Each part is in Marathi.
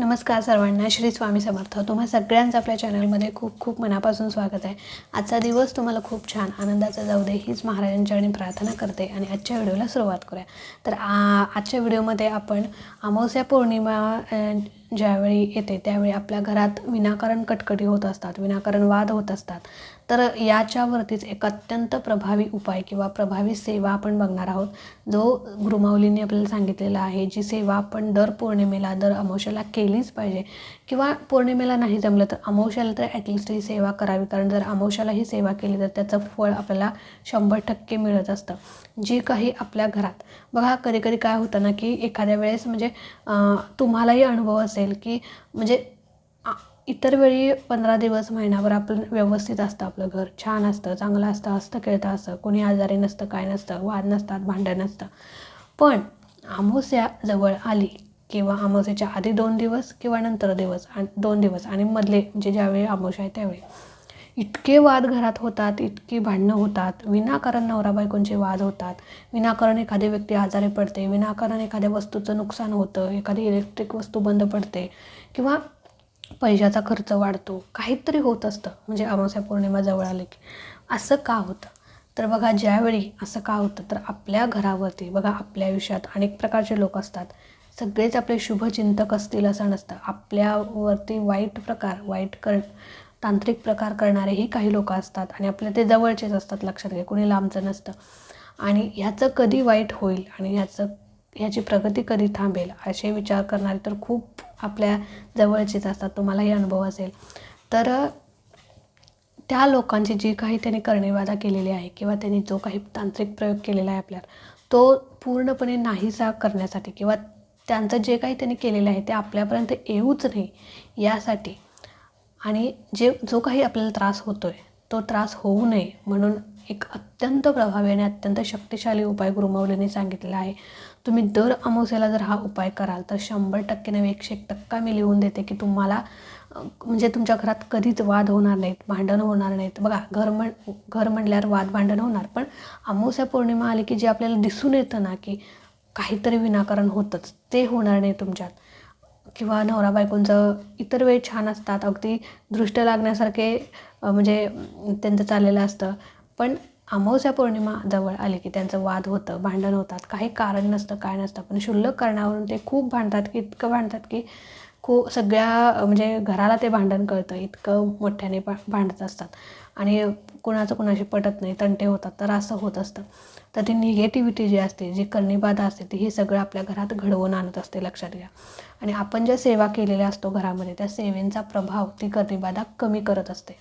नमस्कार सर्वांना श्री स्वामी समर्थ. तुम्हा सगळ्यांचं आपल्या चॅनलमध्ये खूप खूप मनापासून स्वागत आहे. आजचा दिवस तुम्हाला खूप छान आनंदाचा जाऊ दे हीच महाराजांच्याकडे प्रार्थना करते आणि आजच्या व्हिडिओला सुरुवात करूया. तर आ आजच्या व्हिडिओमध्ये आपण अमावस्या पौर्णिमा ज्यावेळी येते त्यावेळी आपल्या घरात विनाकारण कटकटी होत असतात विनाकारण वाद होत असतात. तर याच्यावरतीच एक अत्यंत प्रभावी उपाय किंवा प्रभावी सेवा आपण बघणार आहोत. जो गुरुमाऊलींनी आपल्याला सांगितलेला आहे जी सेवा आपण दर पौर्णिमेला दर अमावश्याला केलीच पाहिजे. किंवा पौर्णिमेला नाही जमलं तर अमावश्याला तर ॲटलिस्ट ही सेवा करावी. कारण जर अमावश्याला ही सेवा केली तर त्याचं फळ आपल्याला शंभर टक्के मिळत असतं. जी काही आपल्या घरात. बघा कधी कधी काय होतं ना की एखाद्या वेळेस म्हणजे तुम्हालाही अनुभव असेल. की म्हणजे इतर वेळी पंधरा दिवस महिनाभर आपलं व्यवस्थित असतं आपलं घर. छान असतं चांगलं असतं हसतं खेळतं असतं कोणी आजारी नसतं काय नसतं वाद नसतात भांडण नसतं. पण आमोस्या जवळ आली किंवा आमोस्याच्या आधी दोन दिवस किंवा नंतर दिवस आणि दोन दिवस आणि मधले म्हणजे ज्यावेळी आमोशा आहे त्यावेळी. इतके वाद घरात होतात इतकी भांडणं होतात. विनाकारण नवरा बायकोंचे वाद होतात. विनाकारण एखादी व्यक्ती आजारी पडते विनाकारण एखाद्या वस्तूचं नुकसान होतं एखादी इलेक्ट्रिक वस्तू बंद पडते किंवा पैशाचा खर्च वाढतो. काहीतरी होत असतं. म्हणजे अमावस्या पौर्णिमा जवळ आले की असं का होतं? तर बघा ज्यावेळी असं का होतं तर आपल्या घरावरती बघा आपल्या आयुष्यात अनेक प्रकारचे लोक असतात. सगळेच आपले शुभचिंतक असतील असं नसतं. आपल्यावरती वाईट प्रकार वाईट कर तांत्रिक प्रकार करणारेही काही लोक असतात आणि आपल्या ते जवळचेच असतात लक्षात घ्या. कोणी लांबचं नसतं. आणि ह्याचं कधी वाईट होईल आणि ह्याचं ह्याची प्रगती कधी थांबेल असे विचार करणारे तर खूप आपल्या जवळचेच असतात. तुम्हालाही अनुभव असेल. तर त्या लोकांची जी काही त्यांनी करणेवादा केलेली आहे किंवा त्यांनी जो काही तांत्रिक प्रयोग केलेला आहे आपल्यावर तो पूर्णपणे नाहीसा करण्यासाठी किंवा त्यांचं जे काही त्यांनी केलेलं आहे ते आपल्यापर्यंत येऊच नाही यासाठी आणि जे जो काही आपल्याला त्रास होतो आहे तो त्रास होऊ नये म्हणून एक अत्यंत प्रभावी आणि अत्यंत शक्तिशाली उपाय गुरुमावलीने सांगितलेला आहे. तुम्ही दर अमावस्याला जर हा उपाय कराल तर शंभर टक्के नव्हे एकशे एक टक्का मी लिहून देते की तुम्हाला म्हणजे तुमच्या घरात कधीच वाद होणार नाहीत भांडणं होणार नाहीत. बघा घर म्हण घर म्हणल्यावर वाद भांडण होणार पण अमावस्या पौर्णिमा आली की जे आपल्याला दिसून येतं ना की काहीतरी विनाकारण होतंच ते होणार नाही तुमच्यात. किंवा नवरा बायकोंचं इतर वेळ छान असतात. अगदी दृष्ट लागण्यासारखे म्हणजे त्यांचं चाललेलं असतं. पण अमावस्या पौर्णिमा जवळ आली की त्यांचं वाद होतं भांडण होतात. काही कारण नसतं काय नसतं. पण क्षुल्लक कारणावरून ते खूप भांडतात की इतकं भांडतात की खूप सगळ्या म्हणजे घराला ते भांडण कळतं. इतकं मोठ्याने भा भांडत असतात. आणि कुणाचं कुणाशी पटत नाही तंटे होतात तर असं होत असतं. तर ती निगेटिव्हिटी जी असते जी कर्णीबाधा असते ती हे सगळं आपल्या घरात घडवून आणत असते लक्षात घ्या. आणि आपण ज्या सेवा केलेल्या असतो घरामध्ये त्या सेवेंचा प्रभाव ती करणीबाधा कमी करत असते.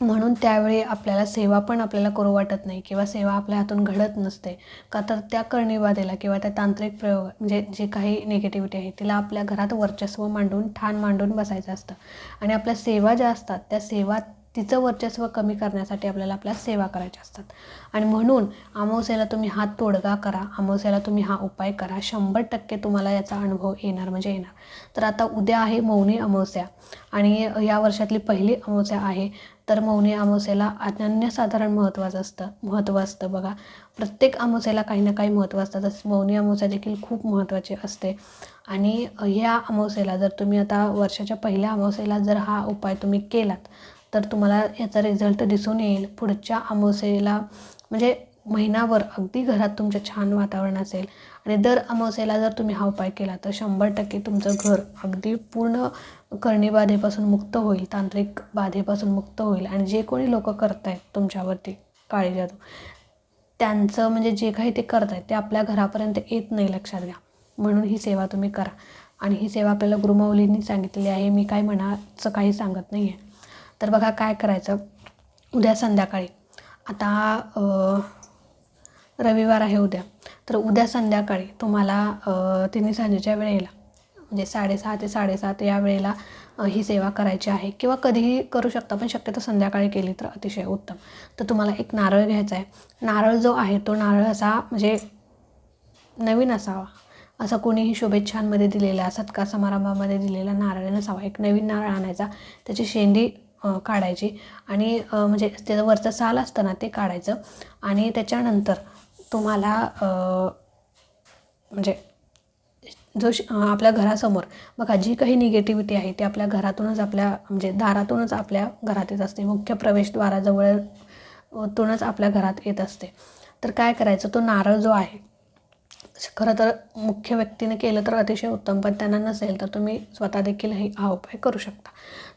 म्हणून त्यावेळी आपल्याला सेवा पण आपल्याला करू वाटत नाही किंवा सेवा आपल्या हातून घडत नसते का तर त्या कर्णिबाधेला किंवा त्या तांत्रिक प्रयोग म्हणजे जे काही निगेटिव्हिटी आहे तिला आपल्या घरात वर्चस्व मांडून ठाण मांडून बसायचं असतं. आणि आपल्या सेवा ज्या असतात त्या सेवा तिचं वर्चस्व कमी करण्यासाठी आपल्याला आपल्या सेवा करायच्या असतात. आणि म्हणून अमावस्याला तुम्ही हा तोडगा करा. अमावस्याला तुम्ही हा उपाय करा. शंभर टक्के तुम्हाला याचा अनुभव येणार म्हणजे येणार. तर आता उद्या आहे मौनी अमावस्या आणि या वर्षातली पहिली अमावस्या आहे. तर मौनी अमावस्याला अनन्यसाधारण महत्त्वाचं असतं महत्त्व असतं बघा. प्रत्येक अमावस्याला काही ना काही महत्त्व असतं. तसं मौनी अमावस्या देखील खूप महत्त्वाची असते. आणि ह्या अमावस्याला जर तुम्ही आता वर्षाच्या पहिल्या अमावस्याला जर हा उपाय तुम्ही केलात तर तुम्हाला याचा रिझल्ट दिसून येईल. पुढच्या अमावस्येला म्हणजे महिनाभर अगदी घरात तुमच्या छान वातावरण असेल. आणि दर अमावस्येला जर तुम्ही हा उपाय केला तर शंभर टक्के तुमचं घर अगदी पूर्ण करणीबाधेपासून मुक्त होईल तांत्रिक बाधेपासून मुक्त होईल. आणि जे कोणी लोक करत आहेत तुमच्यावरती काळी जादू त्यांचं म्हणजे जे काही ते करत आहेत ते आपल्या घरापर्यंत येत नाही लक्षात घ्या. म्हणून ही सेवा तुम्ही करा. आणि ही सेवा आपल्याला गुरुमाऊलींनी सांगितलेली आहे. मी काय म्हणाचं काही सांगत नाही आहे तर बघा काय करायचं. उद्या संध्याकाळी. आता रविवार आहे उद्या. तर उद्या संध्याकाळी तुम्हाला तिन्ही सांजेच्या वेळेला म्हणजे साडेसहा ते साडेसात या वेळेला ही सेवा करायची आहे. किंवा कधीही करू शकता पण शक्यतो संध्याकाळी केली तर अतिशय उत्तम. तर तुम्हाला एक नारळ घ्यायचा आहे. नारळ जो आहे तो नारळ असा म्हणजे नवीन असावा. असा कोणीही शुभेच्छांमध्ये दिलेला सत्कार समारंभामध्ये दिलेला नारळ नसावा. एक नवीन नारळ आणायचा. त्याची शेंडी काढायची. आणि म्हणजे त्याचं वरचं साल असतं ना ते काढायचं. आणि त्याच्यानंतर तुम्हाला म्हणजे जो श आपल्या घरासमोर बघा जी काही निगेटिव्हिटी आहे ती आपल्या घरातूनच आपल्या म्हणजे दारातूनच आपल्या घरात येत असते. मुख्य प्रवेशद्वाराजवळ तूनच आपल्या घरात येत असते. तर काय करायचं? तो नारळ जो आहे खरं तर मुख्य व्यक्तीने केलं तर अतिशय उत्तम पण त्यांना नसेल तर तुम्ही स्वतः देखील हे हा उपाय करू शकता.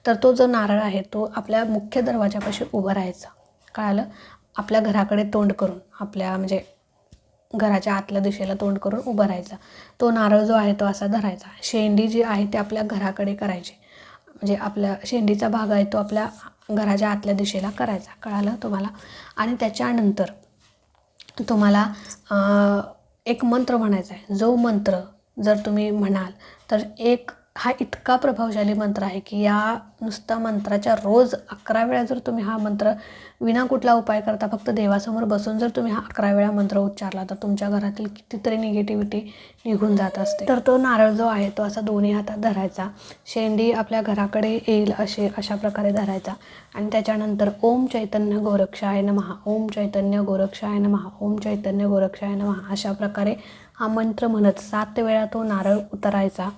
तर तो जो नारळ आहे तो आपल्या मुख्य दरवाजापाशी उभं राहायचा. कळालं? आपल्या घराकडे तोंड करून आपल्या म्हणजे घराच्या आतल्या दिशेला तोंड करून उभं राहायचा. तो नारळ जो आहे तो असा धरायचा. शेंडी जी आहे ती आपल्या घराकडे करायची. म्हणजे आपल्या शेंडीचा भाग आहे तो आपल्या घराच्या आतल्या दिशेला करायचा. कळालं तुम्हाला? आणि त्याच्यानंतर तुम्हाला एक मंत्र म्हणायचा आहे. जो मंत्र जर तुम्ही म्हणाल तर एक हा इतका प्रभावशाली मंत्र आहे की या नुसता मंत्राच्या रोज अकरा वेळा जर तुम्ही हा मंत्र विना कुठला उपाय करता फक्त देवासमोर बसून जर तुम्ही हा अकरा वेळा मंत्र उच्चारला तर तुमच्या घरातील कितीतरी निगेटिव्हिटी निघून जात असते. तर तो नारळ जो आहे तो असा दोन्ही हातात धरायचा. शेंडी आपल्या घराकडे येईल असे अशा प्रकारे धरायचा. आणि त्याच्यानंतर ओम चैतन्य गोरक्षाय नमहा ओम चैतन्य गोरक्षाय नमहा ओम चैतन्य गोरक्षाय नमहा अशा प्रकारे हा मंत्र म्हणत सात वेळा तो नारळ उतरायचा.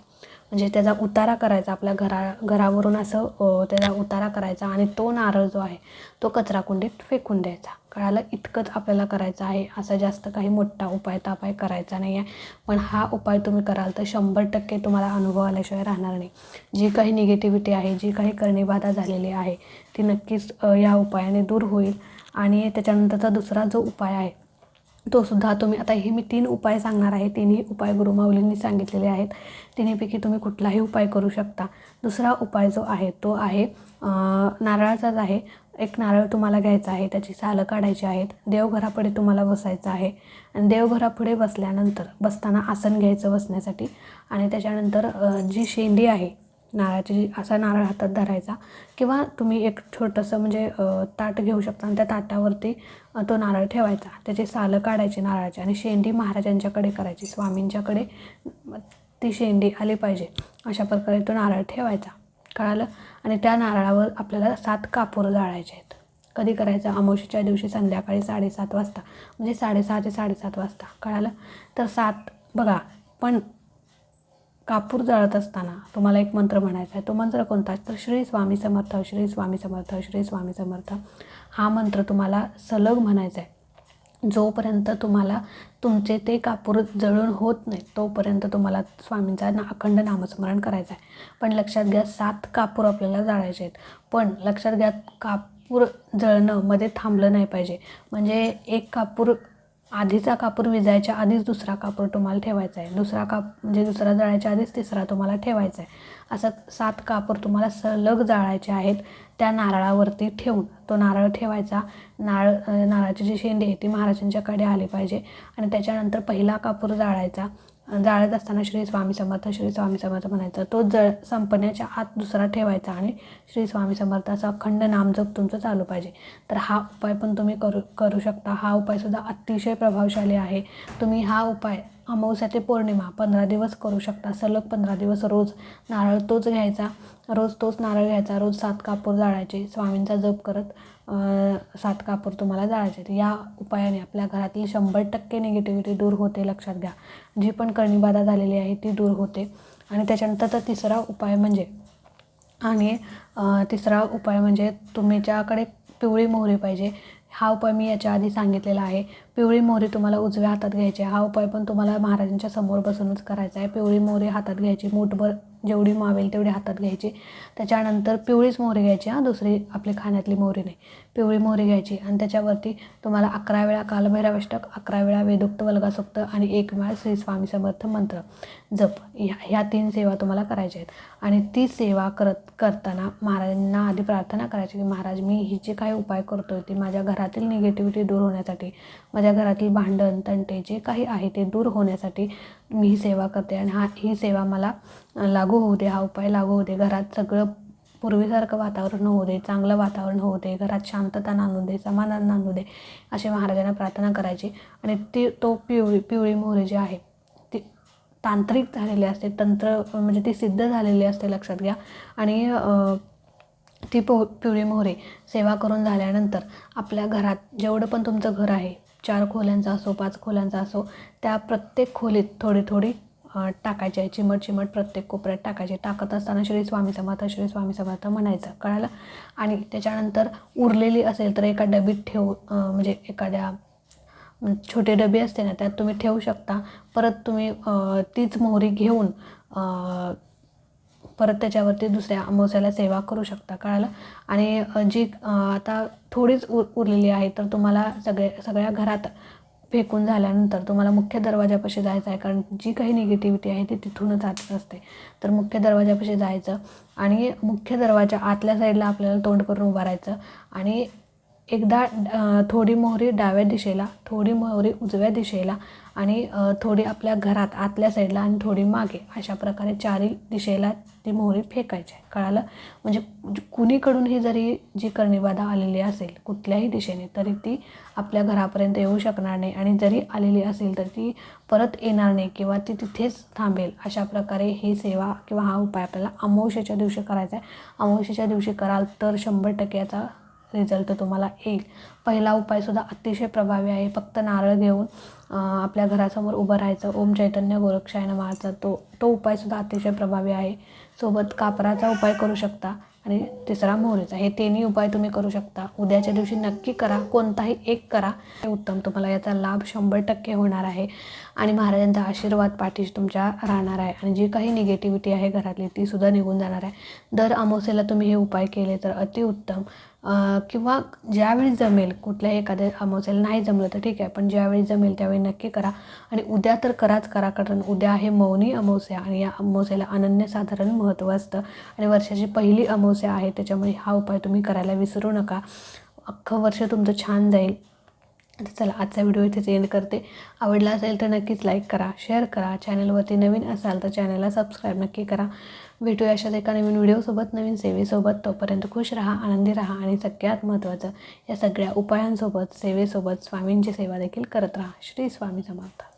म्हणजे त्याचा उतारा करायचा आपल्या घरा घरावरून असं त्याचा उतारा करायचा आणि तो नारळ जो आहे तो कचराकुंडीत फेकून द्यायचा. कळालं? इतकंच आपल्याला करायचं आहे. असा जास्त काही मोठा उपाय तापाय करायचा नाही आहे. पण हा उपाय तुम्ही कराल तर शंभर टक्के तुम्हाला अनुभव आल्याशिवाय राहणार नाही. जी काही निगेटिव्हिटी आहे जी काही करणीबाधा झालेली आहे ती नक्कीच या उपायाने दूर होईल. आणि त्याच्यानंतरचा दुसरा जो उपाय आहे तो सुद्धा तुम्ही आता हे मी तीन उपाय सांगणार आहे. तिन्ही उपाय गुरुमाऊलींनी सांगितलेले आहेत. तिन्हीपैकी तुम्ही कुठलाही उपाय करू शकता. दुसरा उपाय जो आहे तो आहे नारळाचाच आहे. एक नारळ तुम्हाला घ्यायचा आहे त्याची सालं काढायची आहेत. देवघरापुढे तुम्हाला बसायचं आहे. आणि देवघरापुढे बसल्यानंतर बसताना आसन घ्यायचं बसण्यासाठी. आणि त्याच्यानंतर जी शेंडी आहे नारळाची असा नारळ हातात धरायचा. किंवा तुम्ही एक छोटंसं म्हणजे ताट घेऊ शकता आणि त्या ताटावरती तो नारळ ठेवायचा. त्याची सालं काढायची नारळाची आणि शेंडी महाराजांच्याकडे करायची. स्वामींच्याकडे ती शेंडी आली पाहिजे. अशा प्रकारे तो नारळ ठेवायचा. कळालं? आणि त्या नारळावर आपल्याला सात कापूर जाळायचे आहेत. कधी करायचं? अमावशीच्या दिवशी संध्याकाळी साडेसात वाजता. म्हणजे साडेसहा ते साडेसात वाजता. कळालं? तर सात बघा पण कापूर जळत असताना तुम्हाला एक मंत्र म्हणायचा आहे. तो मंत्र कोणता तर श्री स्वामी समर्थ श्री स्वामी समर्थ श्री स्वामी समर्थ. हा मंत्र तुम्हाला सलग म्हणायचा आहे. जोपर्यंत तुम्हाला तुमचे ते कापूर जळून होत नाही तोपर्यंत तुम्हाला स्वामींचा ना अखंड नामस्मरण करायचं आहे. पण लक्षात घ्या सात कापूर आपल्याला जाळायचे आहेत. पण लक्षात घ्या कापूर जळणं मध्ये थांबलं नाही पाहिजे. म्हणजे एक कापूर आधीचा कापूर विजायच्या आधीच दुसरा कापूर तुम्हाला ठेवायचा आहे. दुसरा काप म्हणजे दुसरा जाळायच्या आधीच तिसरा तुम्हाला ठेवायचा आहे. असं सात कापूर तुम्हाला सलग जाळायचे आहेत त्या नारळावरती ठेवून. तो नारळ ठेवायचा. नारळ नारळाची जी शेंडी आहे ती महाराजांच्याकडे आली पाहिजे. आणि त्याच्यानंतर पहिला कापूर जाळायचा. जाळत असताना श्री स्वामी समर्थ श्री स्वामी समर्थ म्हणायचं. तो जळ संपण्याच्या आत दुसरा ठेवायचा आणि श्री स्वामी समर्थ असा अखंड नामजप तुमचं चालू पाहिजे. तर हा उपाय पण तुम्ही करू करू शकता. हा उपायसुद्धा अतिशय प्रभावशाली आहे. तुम्ही हा उपाय अमावस्या ते पौर्णिमा पंधरा दिवस करू शकता. सलग पंधरा दिवस रोज नारळ तोच घ्यायचा. रोज तोच नारळ घ्यायचा. रोज सात कापूर जाळायचे. स्वामींचा जप करत सात कापूर तुम्हाला जाळायचे. या उपायाने आपल्या घरातील शंभर टक्के निगेटिव्हिटी दूर होते लक्षात घ्या. जी पण कर्णीबाधा झालेली आहे ती दूर होते. आणि त्याच्यानंतरचा तिसरा उपाय म्हणजे आणि तिसरा उपाय म्हणजे तुमच्याकडे पिवळी मोहरी पाहिजे हा उपाय मी याच्या आधी सांगितलेला आहे. पिवळी मोहरी तुम्हाला उजव्या हातात घ्यायची हा उपाय पण तुम्हाला महाराजांच्या समोर बसूनच करायचा आहे. पिवळी मोहरी हातात घ्यायची. मूठभर जेवढी मावेल तेवढी हातात घ्यायची. त्याच्यानंतर पिवळीच मोहरी घ्यायची हा दुसरी आपली खाण्यातली मोहरी नाही पिवळी मोहरी घ्यायची आणि त्याच्यावरती तुम्हाला अकरा वेळा कालभैरवाष्टक अकरा वेळा वेदोक्त वल्गासोक्त आणि एक वेळा श्री स्वामी समर्थ मंत्र जप. ह्या ह्या तीन सेवा तुम्हाला करायच्या आहेत. आणि ती सेवा करत करताना महाराजांना आधी प्रार्थना करायची की महाराज मी ही जे काही उपाय करतो ती माझ्या घरातील निगेटिव्हिटी दूर होण्यासाठी माझ्या घरातील भांडण तंटे जे काही आहे ते दूर होण्यासाठी मी ही सेवा करते आणि हा ही सेवा मला लागू होऊ दे हा उपाय लागू होऊ दे. घरात सगळं पूर्वीसारखं वातावरण होऊ दे चांगलं वातावरण होऊ दे घरात शांतता नांदू दे समाधान नांदू दे असे महाराजांना प्रार्थना करायची. आणि ती तो पिवळी पिवळी मोहरी जी आहे ती तांत्रिक झालेली असते तंत्र म्हणजे ती सिद्ध झालेली असते लक्षात घ्या. आणि ती पो पिवळी मोहरी सेवा करून झाल्यानंतर आपल्या घरात जेवढं पण तुमचं घर आहे चार खोल्यांचा असो पाच खोल्यांचा असो त्या प्रत्येक खोलीत थोडी थोडी टाकायची आहे. चिमट चिमट प्रत्येक कोपऱ्यात टाकायचे टाकत असताना श्री स्वामी समर्थ श्री स्वामी समर्थ म्हणायचं कळालं? आणि त्याच्यानंतर उरलेली असेल तर एका डबीत ठेवू म्हणजे एखाद्या छोटे डबे असते ना त्यात तुम्ही ठेवू शकता. परत तुम्ही तीच मोहरी घेऊन परत त्याच्यावरती दुसऱ्या अमावस्याला सेवा करू शकता कळालं? आणि जी आता थोडीच उर उरलेली आहे तर तुम्हाला सगळे सगळ्या घरात फेकून झाल्यानंतर तुम्हाला मुख्य दरवाजापाशी जायचं आहे कारण जी काही निगेटिव्हिटी आहे ती तिथूनच आत असते. तर मुख्य दरवाजापाशी जायचं आणि मुख्य दरवाजा आतल्या साईडला आपल्याला तोंड करून उभं राहायचं आणि एकदा थोडी मोहरी डाव्या दिशेला थोडी मोहरी उजव्या दिशेला आणि थोडी आपल्या घरात आतल्या साईडला आणि थोडी मागे अशा प्रकारे चारी दिशेला ती मोहरी फेकायची. आहे कळालं? म्हणजे कुणीकडूनही जरी जी कर्णिबाधा आलेली असेल कुठल्याही दिशेने तरी ती आपल्या घरापर्यंत येऊ शकणार नाही आणि जरी आलेली असेल तर ती परत येणार नाही किंवा ती तिथेच थांबेल. अशा प्रकारे ही सेवा किंवा हा उपाय आपल्याला अमावश्याच्या दिवशी करायचा आहे. अमावश्याच्या दिवशी कराल तर शंभर टक्के याचा रिझल्ट तुम्हाला येईल. पहिला उपायसुद्धा अतिशय प्रभावी आहे. फक्त नारळ घेऊन आपल्या घरासमोर उभं राहायचं. ओम चैतन्य गोरक्षाय नमःचा तो तो उपायसुद्धा अतिशय प्रभावी आहे. सोबत कापराचा उपाय करू शकता. आणि तिसरा मोहरीचा. हे तिन्ही उपाय तुम्ही करू शकता. उद्याच्या दिवशी नक्की करा. कोणताही एक करा. हे उत्तम. तुम्हाला याचा लाभ शंभर टक्के होणार आहे. आणि महाराजांचा आशीर्वाद पाठीशी तुमच्या राहणार आहे. आणि जी काही निगेटिव्हिटी आहे घरातली ती सुद्धा निघून जाणार आहे. दर अमावस्येला तुम्ही हे उपाय केले तर अतिउत्तम किंवा ज्यावेळी जमेल कुठल्याही एखाद्या अमावस्याला नाही जमलं तर ठीक आहे पण ज्यावेळी जमेल त्यावेळी नक्की करा. आणि उद्या तर कराच करा कारण उद्या आहे मौनी अमावस्या आणि या अमावस्याला अनन्यसाधारण महत्त्व असतं. आणि वर्षाची पहिली अमावस्या आहे त्याच्यामुळे हा उपाय तुम्ही करायला विसरू नका. अख्खं वर्ष तुमचं छान जाईल. तर चला आजचा व्हिडिओ इथेच एंड करते. आवडला असेल तर नक्कीच लाईक करा शेअर करा. चॅनलवरती नवीन असाल तर चॅनलला सबस्क्राईब नक्की करा. भेटूया अशाच एका नवीन व्हिडिओसोबत नवीन सेवेसोबत तोपर्यंत खुश राहा आनंदी राहा आणि सगळ्यात महत्त्वाचं या सगळ्या उपायांसोबत सेवेसोबत स्वामींची सेवा देखील करत राहा. श्री स्वामी समर्थ.